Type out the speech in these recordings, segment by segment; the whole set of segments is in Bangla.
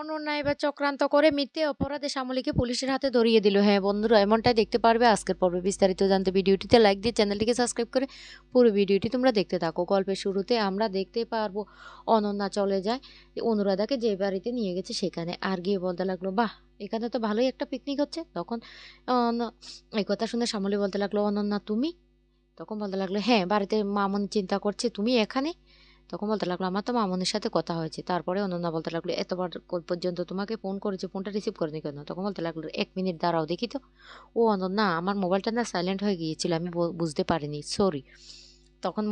অনন্যা এবার চক্রান্ত করে মিথ্যে অপরাধে শ্যামলীকে পুলিশের হাতে ধরিয়ে দিল। হ্যাঁ বন্ধুরা, এমনটাই দেখতে পারবে আজকের পর্বে বিস্তারিত জানতে। ভিডিওটিতে লাইক দিয়ে চ্যানেলটিকে সাবস্ক্রাইব করে পুরো ভিডিওটি তোমরা দেখতে থাকো। গল্পের শুরুতে আমরা দেখতে পারব, অনন্যা চলে যায়, অনুরাধাকে যে বাড়িতে নিয়ে গেছে সেখানে। আর গিয়ে বলতে লাগল, বাহ, এখানে তো ভালোই একটা পিকনিক হচ্ছে। তখন এই কথা শুনে শ্যামলী বলতে লাগল, অনন্যা, তুমি? তখন বলতে লাগল হ্যাঁ বাড়িতে মামনি চিন্তা করছে, তুমি এখানে? তখন বলতে লাগল, আমার তো মামনির সাথে কথা হয়েছে। তারপরে অনন্যা বলতে লাগল এতবার পর্যন্ত তোমাকে ফোন করেছে ফোনটা রিসিভ করেনি কেন? তখন বলতে লাগল, এক মিনিট দাঁড়াও, দেখি তো। ও অনন্যা, আমার মোবাইলটা না সাইলেন্ট হয়ে গিয়েছিল, আমি বুঝতে পারিনি সরি তখন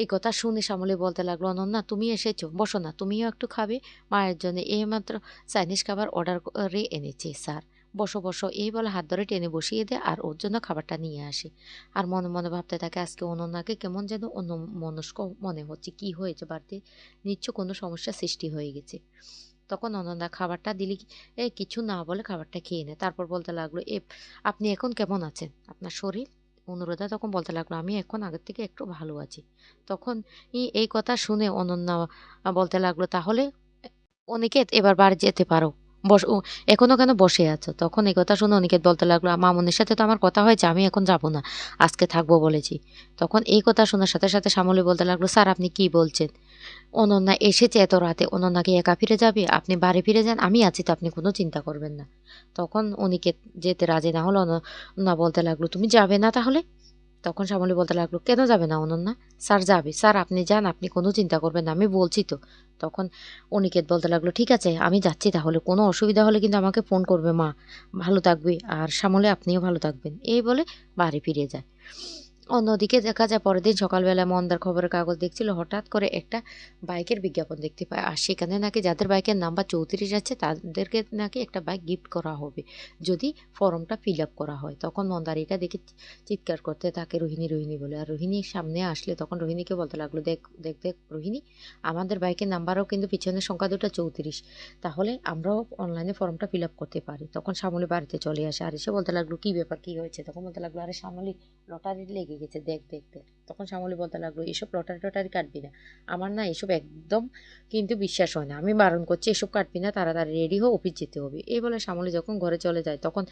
এই কথা শুনে শ্যামলী বলতে লাগল, অনন্যা, তুমি এসেছ, বসো না, তুমিও একটু খাবে। মায়ের জন্য এইমাত্র চাইনিজ খাবার অর্ডার করে এনেছে, স্যার। বসো বসো, এই বলে হাত ধরে টেনে বসিয়ে দেয় আর ওর জন্য খাবারটা নিয়ে আসে। আর মনে মনে ভাবতে থাকে, আজকে অনন্যাকে কেমন যেন অন্য মনস্ক মনে হচ্ছে, কি হয়েছে বাড়িতে? নিশ্চয় কোনো সমস্যা সৃষ্টি হয়ে গেছে। তখন অনন্যা খাবারটা দিলি এ, কিছু না বলে খাবারটা খেয়ে নেয়। তারপর বলতে লাগল, এ, আপনি এখন কেমন আছেন? আপনার শরীর? অনুরোধা তখন বলতে লাগল, আমি এখন আগের থেকে একটু ভালো আছি। তখন এই কথা শুনে অনন্যা বলতে লাগল, তাহলে অনেকে এবার বাড়ি যেতে পারো। বস ও, এখনও কেন বসে আছো? তখন এই কথা শুনে অনিকেত বলতে লাগল মামনির সাথে তো আমার কথা হয়েছে আমি এখন যাব না আজকে থাকব বলেছি। তখন এই কথা শোনার সাথে সাথে শ্যামলী বলতে লাগল স্যার আপনি কি বলছেন? অনন্যা এসেছে এত রাতে অনন্যা কি একা ফিরে যাবে? আপনি বাড়ি ফিরে যান আমি আছি তো আপনি কোনো চিন্তা করবেন না। তখন অনিকেত যেতে রাজি না হলো অনন্যা বলতে লাগল তুমি যাবে না তাহলে? তখন শ্যামলী বলতে লাগল, কেন যাবে না অনন্যা? স্যার যাবে। স্যার, আপনি যান, আপনি কোনো চিন্তা করবেন না, আমি বলছি তো। তখন অনিকেত বলতে লাগল, ঠিক আছে, আমি যাচ্ছি তাহলে, কোনো অসুবিধা হলে কিন্তু আমাকে ফোন করবে মা। ভালো থাকবে। আর শ্যামলে, আপনিও ভালো থাকবেন। এই বলে বাড়ি ফিরে যায়। অন্যদিকে দেখা যায় পরের দিন সকালবেলা মন্দার খবরের কাগজ দেখছিল, হঠাৎ করে একটা বাইকের বিজ্ঞাপন দেখতে পায়। আর সেখানে নাকি যাদের বাইকের নাম্বার চৌত্রিশ আছে, তাদেরকে নাকি একটা বাইক গিফট করা হবে, যদি ফর্মটা ফিল আপ করা হয়। তখন মন্দার এটা দেখে চিৎকার করতে থাকে, রোহিণী রোহিণী বলে। আর রোহিণী সামনে আসলে তখন রোহিণীকে বলতে লাগল, দেখ দেখ দেখ, রোহিণী, আমাদের বাইকের নাম্বারও কিন্তু পিছনের সংখ্যা দুটো চৌত্রিশ। তাহলে আমরাও অনলাইনে ফর্মটা ফিল আপ করতে পারি। তখন শ্যামলী বাড়িতে চলে আসে। আর এসে বলতে লাগল, কী ব্যাপার, কী হয়েছে? তখন বলতে লাগল, আরে শ্যামলী লটারি লেগে গেছে, দেখ দেখ দেখ। তখন শ্যামলী বলতে লাগল, এসব লটারি টটারি কাটবি না। আমার না এসব একদম কিন্তু বিশ্বাস হয় না। আমি বারণ করছি, এসব কাটবি না, তাড়াতাড়ি রেডি হো অফিস যেতে হবে। এই বলে শ্যামলী যখন ঘরে চলে যায়, তখন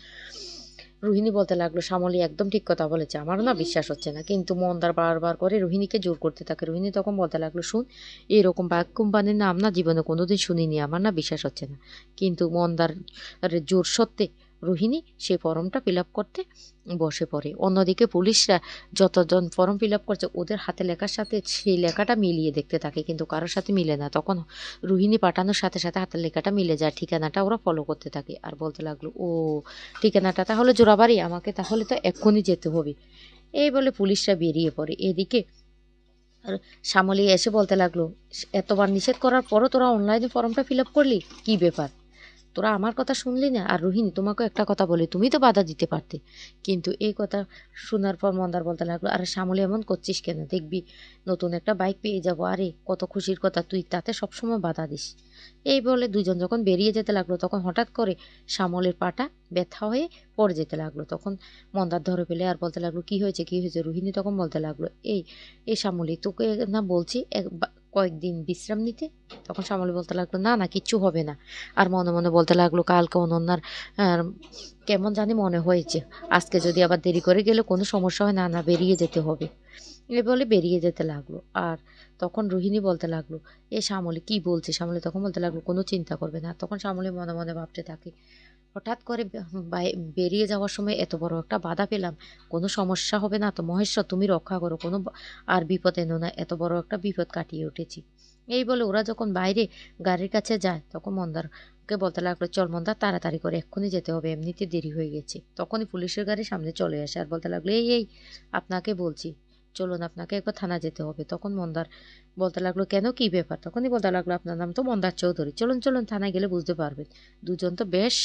রোহিণী বলতে লাগল, শ্যামলী একদম ঠিক কথা বলেছে, আমারও না বিশ্বাস হচ্ছে না। কিন্তু মন্দার বারবার করে রোহিণীকে জোর করতে থাকে। রোহিণী তখন বলতে লাগল, শুন, এরকম বাইক কোম্পানির নাম না জীবনে কোনোদিন শুনিনি, আমার না বিশ্বাস হচ্ছে না। কিন্তু মন্দার জোর সত্ত্বে রোহিণী সেই ফর্মটা ফিল করতে বসে পড়ে। অন্যদিকে পুলিশরা যতজন ফর্ম ফিল করছে, ওদের হাতে লেখার সাথে সেই লেখাটা মিলিয়ে দেখতে থাকে, কিন্তু কারোর সাথে মিলে না। তখন রোহিণী পাঠানোর সাথে সাথে হাতের লেখাটা মিলে যায়, ঠিকানাটা ওরা ফলো করতে থাকে। আর বলতে লাগল, ও, ঠিকানাটা তাহলে জোড়াবাড়ি, আমাকে তাহলে তো এক্ষুনি যেতে হবে। এই বলে পুলিশরা বেরিয়ে পড়ে। এদিকে আর শ্যামলী এসে বলতে লাগল, এতবার নিষেধ করার পরও তোরা অনলাইনে ফর্মটা ফিল আপ করলি? কী ব্যাপার? তোরা আমার কথা শুনলি না? আর রোহিণী তোমাকে একটা কথা বলে, তুমি তো বাধা দিতে পারতে। কিন্তু এই কথা শোনার পর মন্দার বলতে লাগল, আরে শ্যামলী, এমন করছিস কেন? দেখবি, নতুন একটা বাইক পেয়ে যাব। আরে, কত খুশির কথা, তুই তাতে সবসময় বাধা দিস। এই বলে দুজন যখন বেরিয়ে যেতে লাগল, তখন হঠাৎ করে শ্যামলের পাটা ব্যথা হয়ে পড়ে যেতে লাগল। তখন মন্দার ধরে পেলে আর বলতে লাগল, কি হয়েছে কি হয়েছে? রোহিণী তখন বলতে লাগল, এই এই শ্যামলী, তোকে না বলছি, এক কয়েকদিন বিশ্রাম নিতে, তখন শ্যামলী বলতে লাগল, না না, কিচ্ছু হবে না। আর মনে মনে বলতে লাগল, কালকে অনন্যার কেমন জানি মনে হয়েছে। আজকে যদি আবার দেরি করে গেলে কোনো সমস্যা হয় না না, বেরিয়ে যেতে হবে। এই বলে বেরিয়ে যেতে লাগল। আর তখন রোহিণী বলতে লাগল, এ শ্যামলী, কি বলছে শ্যামলী তখন বলতে লাগল, কোনো চিন্তা করবে না। তখন শ্যামলী মনে মনে ভাবতে থাকে, হঠাৎ করে বেরিয়ে যাওয়ার সময় এত বড় একটা বাধা পেলাম। কোনো সমস্যা হবে না তো মহেশ্বর তুমি রক্ষা করো। কোনো আর বিপদ এনো না, এত বড় একটা বিপদ কাটিয়ে উঠেছি। এই বলে ওরা যখন বাইরে গাড়ির কাছে যায়, তখন মন্দারকে বলতে লাগল, চল মন্দার, তাড়াতাড়ি করে, এক্ষুনি যেতে হবে, এমনিতে দেরি হয়ে গেছে। তখনই পুলিশের গাড়ি সামনে চলে আসে আর বলতে লাগল, এই এই, আপনাকে বলছি চলুন আপনাকে একবার থানা যেতে হবে। তখন মন্দার বলতে লাগল, কেন? কি ব্যাপার? তখনই বলতে লাগল, আপনার নাম তো মন্দার চৌধুরী। চলুন চলুন, থানায় গেলে বুঝতে পারবেন। দুজন তো বেশ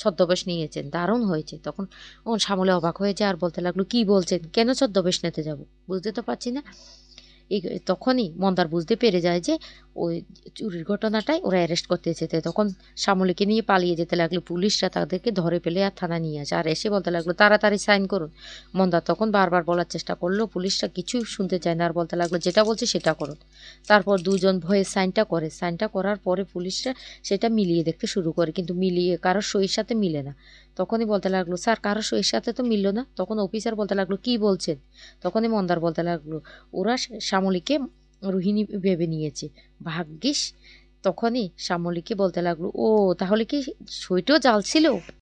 ছদ্মবেশ নিয়েছেন, দারুণ হয়েছে। তখন ও সামলে অবাক হয়েছে আর বলতে লাগল, কি বলছেন? কেন ছদ্মবেশ নিতে যাব? বুঝতে তো পারছি না। তখনই মন্দার বুঝতে পেরে যায় যে ওই চুরির ঘটনাটাই ওরা অ্যারেস্ট করতে যেতে তখন শ্যামলীকে নিয়ে পালিয়ে যেতে লাগল। পুলিশরা তাদেরকে ধরে ফেলে আর থানা নিয়ে আসে। আর এসে বলতে লাগল, তাড়াতাড়ি সাইন করুন। মন্দা তখন বারবার বলার চেষ্টা করল। পুলিশরা কিছুই শুনতে চায় না। আর বলতে লাগল, যেটা বলছে সেটা করুন। তারপর দুজন ভয়ে সাইনটা করে। সাইনটা করার পরে পুলিশরা সেটা মিলিয়ে দেখতে শুরু করে। কিন্তু মিলিয়ে, কারোর সইয়ের সাথে মিলে না। তখনই বলতে লাগল, স্যার, কারোর এর সাথে তো মিলল না। তখন অফিসার বলতে লাগল, কি বলছেন? তখনই মন্দার বলতে লাগল, ওরা শ্যামলীকে রোহিণী ভেবে নিয়েছে। ভাগ্যিস। তখনই শ্যামলীকে বলতে লাগল, ও, তাহলে কি সইটাও জাল ছিল?